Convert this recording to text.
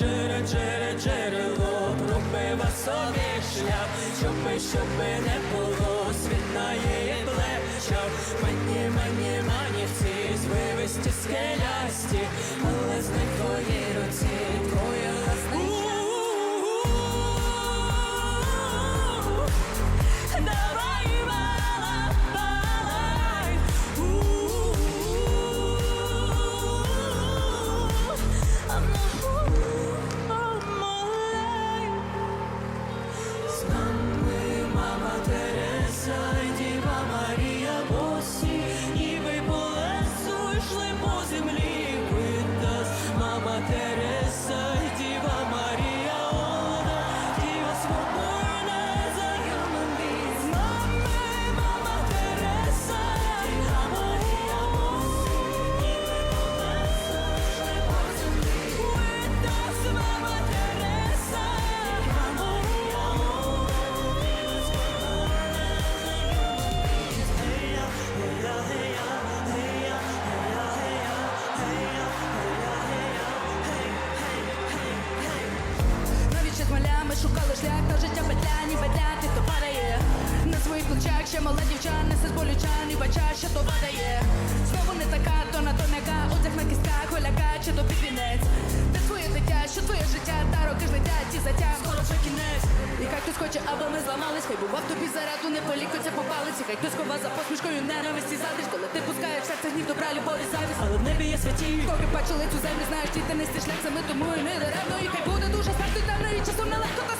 джере, джерело, пробива собі шлях, щоби, щоби не було, світ на її плечах. Мені, мені, манівці, звивисті скелясті, шукали шлях та життя петля, ніби для тих, хто падає. На своїх плечах ще мала дівча, несе з болюча, ні бача, що то падає. Знову не така, то на то м'яка, одяг на кістках, голяка чи то підвінець Де твоє дитя, що твоє життя, та роки ж летять, ті затяг, скоро вже кінець. І хай хтось хоче, аби ми зламались, хай бував тобі зараду, не полікується по палиці. Хай хтось хова за посмішкою ненависті задріж, коли ти пускаєш серце гнів, добра, любов і завість. Але в небі є святі. Коли бачили цю землю, знаєш, ті тернистий шлях, саме тому і не даремно І хай буде дуже там навіть часом нелегко, та